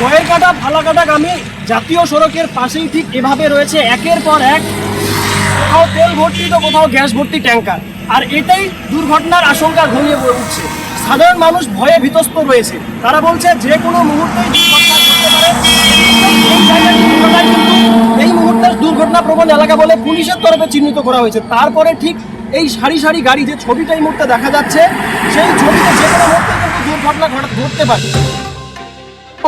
গয়েরকাটা গ্রামে জাতীয় সড়কের পাশেই ঠিক এভাবে রয়েছে একের পর এক কোথাও তেল ভর্তি তো কোথাও গ্যাস ভর্তি ট্যাঙ্কার। আর এটাই দুর্ঘটনার আশঙ্কা ঘনিয়ে উঠছে। সাধারণ মানুষ ভয়ে ভীতস্ত রয়েছে। তারা বলছে, যে কোনো মুহূর্তেই দুর্ঘটনা ঘটতে পারে। এই মুহূর্তের দুর্ঘটনা প্রবণ এলাকা বলে পুলিশের তরফে চিহ্নিত করা হয়েছে। তারপরে ঠিক এই সারি সারি গাড়ি যে ছবিটা এই মুহূর্তে দেখা যাচ্ছে, সেই ছবিতে যে কোনো মুহূর্তে কিন্তু দুর্ঘটনা ঘটা- ঘটতে পারে।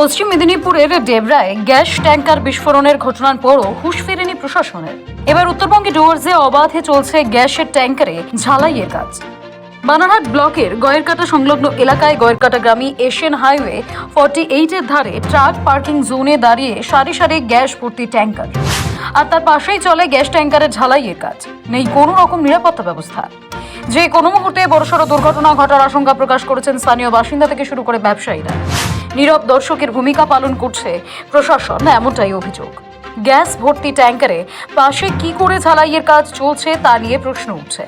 পশ্চিম মেদিনীপুরের ডেবরায় গ্যাস ট্যাঙ্কার বিস্ফোরণের ঘটনার পরও হুঁশ ফেরেনি প্রশাসনের। এবার উত্তরবঙ্গে ডুয়ার্সে অবাধে চলছে গ্যাসের ট্যাঙ্কারে ঝালাইয়ের কাজ। বানারহাট ব্লকের গয়েরকাটা সংলগ্ন এলাকায় গয়েরকাটা গ্রামী এশিয়ান হাইওয়ে ফর্টি এইটের ধারে ট্রাক পার্কিং জোনে দাঁড়িয়ে সারি সারি গ্যাস ভর্তি ট্যাঙ্কার। আর তার পাশেই চলে গ্যাস ট্যাঙ্কারের ঝালাইয়ের কাজ। নেই কোনো রকম নিরাপত্তা ব্যবস্থা। যে কোনো মুহূর্তে বড়সড় দুর্ঘটনা ঘটার আশঙ্কা প্রকাশ করেছেন স্থানীয় বাসিন্দা থেকে শুরু করে ব্যবসায়ীরা। নীরব দর্শকের ভূমিকা পালন করছে প্রশাসন এমনটাই অভিযোগ। গ্যাস ভর্তি ট্যাঙ্কারে পাশে কি করে ঝালাইয়ের কাজ চলছে তা নিয়ে প্রশ্ন উঠছে।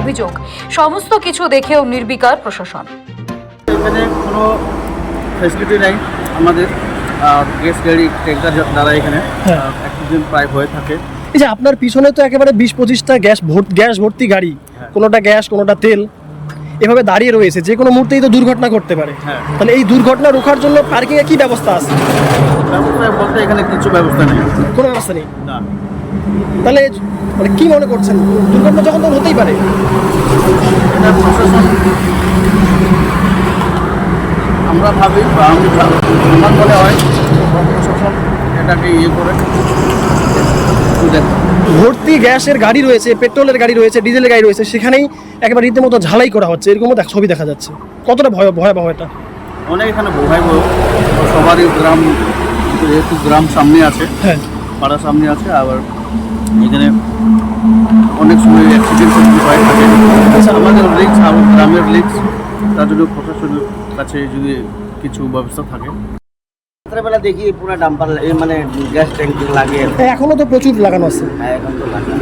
অভিযোগ সমস্ত কিছু দেখেও নির্বিকার প্রশাসন। এখানে কোনো ফেসিলিটি নেই আমাদের গ্যাস গাড়ি ট্যাঙ্কার দ্বারা এখানে হ্যাঁ। অ্যাক্সিডেন্ট প্রায় হয়ে থাকে। এই যে আপনার পিছনে তো একেবারে বিশ পঁচিশটা গ্যাস ভর্তি গ্যাস ভর্তি গাড়ি হ্যাঁ। কোনোটা গ্যাস কোনোটা তেল। এভাবে দাঁড়িয়ে রয়েছে যে কোনো মুহূর্তেই তো দুর্ঘটনা ঘটতে পারে। হ্যাঁ। তাহলে এই দুর্ঘটনা রোখার জন্য পার্কিং এ কি ব্যবস্থা আছে? বলতে এখানে কিছু ব্যবস্থা নেই। কোনো ব্যবস্থা নেই? না। তাহলে মানে কি মনে করছেন? দুর্ঘটনা যখন তখন হতেই পারে। আমরা ভাবি বা আমি ভাব- আমার মনে হয় প্রশাসন এটাকে ইয়ে করে। দেখ ভর্তি গ্যাসের গাড়ি রয়েছে পেট্রোলের গাড়ি রয়েছে ডিজেলের গাড়ি রয়েছে সেখানেই একেবারে রীতিমতো ঝালাই করা হচ্ছে। এরকমও ছবি দেখা যাচ্ছে। কতটা ভয় ভয়াবহ এটা? অনেক এখানে ভয় ভয় সবারই গ্রাম যেহেতু গ্রাম সামনে আছে হ্যাঁ। পাড়া সামনে আছে আবার এখানে অনেক সময় অ্যাক্সিডেন্ট হয়ে থাকে। আচ্ছা। আমাদের রিক্স গ্রামের রিক্স তার জন্য প্রশাসনের কাছে যদি কিছু ব্যবস্থা থাকে। রাত্রেবেলা দেখি পুরো ডাম্পার মানে গ্যাস ট্যাঙ্ক লাগে হ্যাঁ, এখনও তো প্রচুর লাগানো আছে। হ্যাঁ এখন তো লাগে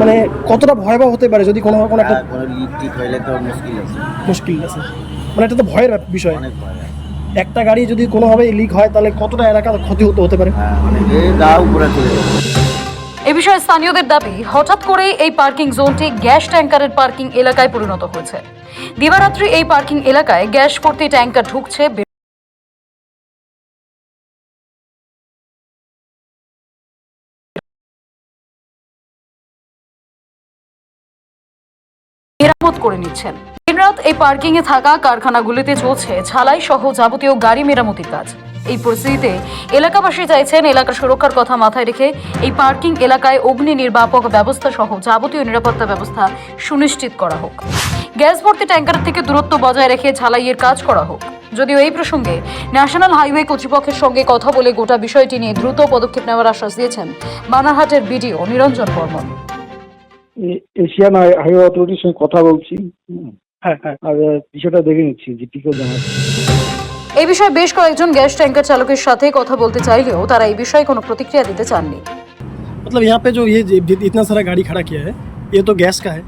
মানে কতটা ভয়াবহ হতে পারে যদি কোনো কোনো একটা লিক টিক হইলে তো মুশকিল আছে। মুশকিল আছে। মানে এটা তো ভয়ের বিষয়। অনেক ভয় একটা গাড়ি যদি কোনোভাবে লিক হয় তাহলে কতটা এলাকার ক্ষতি হতে হতে পারে? হ্যাঁ অনেক গা উপরে চলে যাবে। এ বিষয়ে স্থানীয়দের দাবি হঠাৎ করে এই পার্কিং জোনটি গ্যাস ট্যাঙ্কারের পার্কিং এলাকায় পরিণত হয়েছে। দিবারাত্রি এই পার্কিং এলাকায় গ্যাস ভর্তি ট্যাঙ্কার ঢুকছে মেরামত করে নিচ্ছেন। দিনরাত এই পার্কিং এ থাকা কারখানাগুলিতে চলছে ঝালাই সহ যাবতীয় গাড়ি মেরামতির কাজ। এই পরিস্থিতিতে এলাকাবাসী চাইছেন এলাকার সুরক্ষার কথা মাথায় রেখে এই পার্কিং এলাকায় অগ্নি নির্বাপক ব্যবস্থা সহ যাবতীয় নিরাপত্তা ব্যবস্থা সুনিশ্চিত করা হোক। গ্যাস ভর্তি ট্যাঙ্কার থেকে দূরত্ব বজায় রেখে ঝালাইয়ের কাজ করা হোক। যদিও এই প্রসঙ্গে ন্যাশনাল হাইওয়ে কর্তৃপক্ষের সঙ্গে কথা বলে গোটা বিষয়টি নিয়ে দ্রুত পদক্ষেপ নেওয়ার আশ্বাস দিয়েছেন বানারহাটের BDO Niranjan Barman. Asian high- highway অথরিটির সঙ্গে কথা বলছি হুম, হ্যাঁ হ্যাঁ আর আহ, বিষয়টা দেখে নিচ্ছি জিপিকেও জানাচ্ছি এই বিষয়ে বেশ কয়েকজন গ্যাস ট্যাঙ্কার চালকের সাথে কথা বলতে চাইলেও তারা এই বিষয়ে কোনো প্রতিক্রিয়া দিতে চাননি मतलब यहाँ पे जो ये ज- इतना सारा गाड़ी खड़ा किया है ये तो गैस का है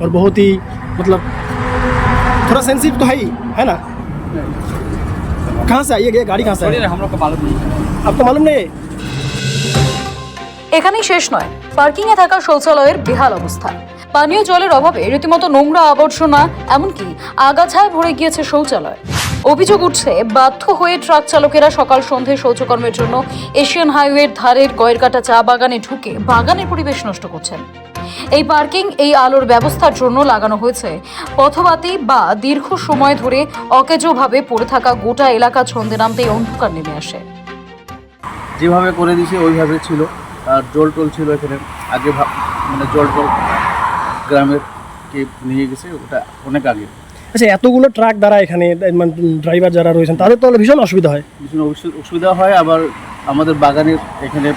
और बहुत ही मतलब थोड़ा सेंसिटिव तो है ही है ना कहाँ से आई है ये गाड़ी कहाँ से आई है? हम लोग को मालूम नहीं आपको मालूम नहीं है এখানেই শেষ নয় পার্কিং এ থাকা শৌচালয়ের বেহাল অবস্থা। পানীয় জলের অভাবে রীতিমতো নোংরা আবর্জনা, এমনকি আগাছায় ভরে গিয়েছে শৌচালয়। অভিযোগ উঠছে, বাধ্য হয়ে ট্রাক চালকেরা সকাল সন্ধে শৌচকর্মের জন্য এশিয়ান হাইওয়ের ধারের গয়েরকাটা চা বাগানে ঢুকে বাগানের পরিবেশ নষ্ট করছেন। এই পার্কিং, এই আলোর ব্যবস্থার জন্য লাগানো হয়েছে পথবাতি বা দীর্ঘ সময় ধরে অকেজোভাবে পড়ে থাকা গোটা এলাকা ছন্দে নামতেই অন্ধকার নেমে আসে। যেভাবে করে দিয়েছে ওইভাবে ছিল। জল টল ছিল এখানে। আগে মানে জল টল গ্রামের কে নিয়ে গেছে ওটা অনেক আগে। আচ্ছা এতগুলো ট্রাক দ্বারা এখানে মানে ড্রাইভার যারা রয়েছেন তাদের তো তাহলে ভীষণ অসুবিধা হয়? ভীষণ অসু- অসুবিধা হয় আবার আমাদের বাগানের এখানে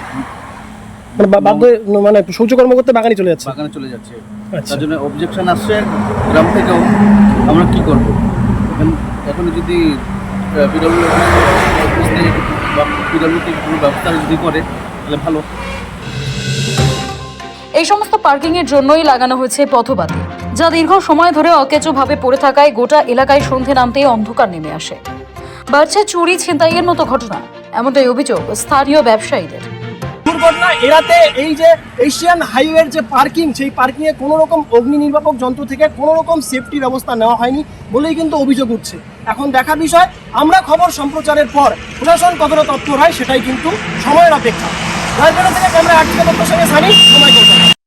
মানে বাধ্য মানে শৌচকর্ম করতে বাগানে চলে যাচ্ছে? বাগানে চলে যাচ্ছে। আচ্ছা। তার জন্য অবজেকশন আসছে গ্রাম থেকেও আমরা কি করব? এখন এখন যদি পিডব্লিউ বা কোনো ব্যবস্থা যদি করে তাহলে ভালো। এই সমস্ত পার্কিং এর জন্যই লাগানো হয়েছে পথবাতি যা দীর্ঘ সময় ধরে অকেচোভাবে পড়ে থাকায় গোটা এলাকায় সন্ধে নামতেই অন্ধকার নেমে আসে। বাড়ছে চুরি ছিনতাইয়ের মতো ঘটনা এমনটাই অভিযোগ স্থানীয় ব্যবসায়ীদের। দুর্ঘটনা এড়াতে এই যে এশিয়ান হাইওয়ের যে পার্কিং সেই পার্কিং এ কোনো রকম অগ্নি নির্বাপক যন্ত্র থেকে কোনো রকম সেফটি ব্যবস্থা নেওয়া হয়নি বলেই কিন্তু অভিযোগ উঠছে। এখন দেখা বিষয় আমরা খবর সম্প্রচারের পর প্রশাসন কতটা তৎপর হয় সেটাই কিন্তু সময়ের অপেক্ষা। রাজবাড়ি থেকে ক্যামেরা আটকে সঙ্গে সানি সময় কলকাতা